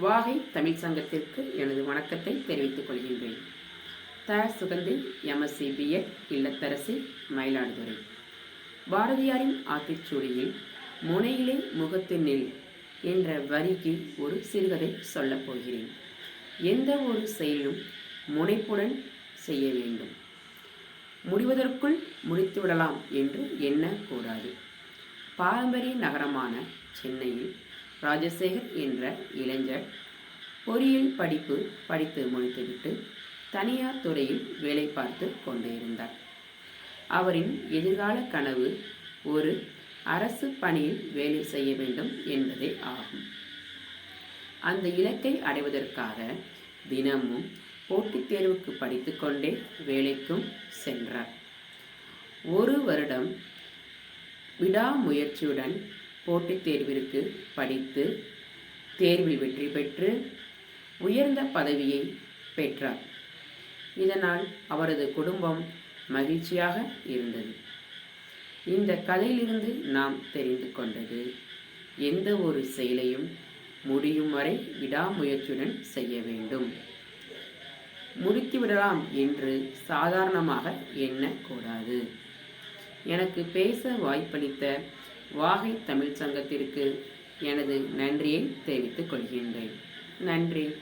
வாகை தமிழ் சங்கத்திற்கு எனது வணக்கத்தை தெரிவித்துக் கொள்கின்றேன். த. சுகந்தி எம்எஸ்சி பிஎட் இல்லத்தரசி மயிலாடுதுறை. பாரதியாரின் ஆத்திச்சூடியில் முனையிலே முகத்து நெல் என்ற வரிக்கு ஒரு சிறுகதை சொல்லப் போகிறேன். எந்த ஒரு செயலும் முனைப்புடன் செய்ய வேண்டும். முடிவதற்குள் முடித்துவிடலாம் என்று எண்ணக்கூடாது. பாரம்பரிய நகரமான சென்னையில் ராஜசேகர் என்ற இளைஞர் பொறியியல் படிப்பு படித்து முடித்துவிட்டு தனியார் துறையில் வேலை பார்த்து கொண்டிருந்தார். அவரின் எதிர்கால கனவு ஒரு அரசு பணியில் வேலை செய்ய வேண்டும் என்பதே ஆகும். அந்த இலக்கை அடைவதற்காக தினமும் போட்டித் தேர்வுக்கு படித்துக்கொண்டே வேலைக்கும் சென்றார். ஒரு வருடம் விடாமுயற்சியுடன் போட்டித் தேர்விற்கு படித்து தேர்வில் வெற்றி பெற்று உயர்ந்த பதவியை பெற்றார். இதனால் அவரது குடும்பம் மகிழ்ச்சியாக இருந்தது. இந்த கதையிலிருந்து நாம் தெரிந்து கொண்டது எந்த ஒரு செயலையும் முடியும் வரை விடாமுயற்சியுடன் செய்ய வேண்டும். முடித்துவிடலாம் என்று சாதாரணமாக எண்ணக்கூடாது. எனக்கு பேச வாய்ப்பளித்த வாகை தமிழ் சங்கத்திற்கு எனது நன்றியை தெரிவித்துக் கொள்கின்றேன். நன்றி.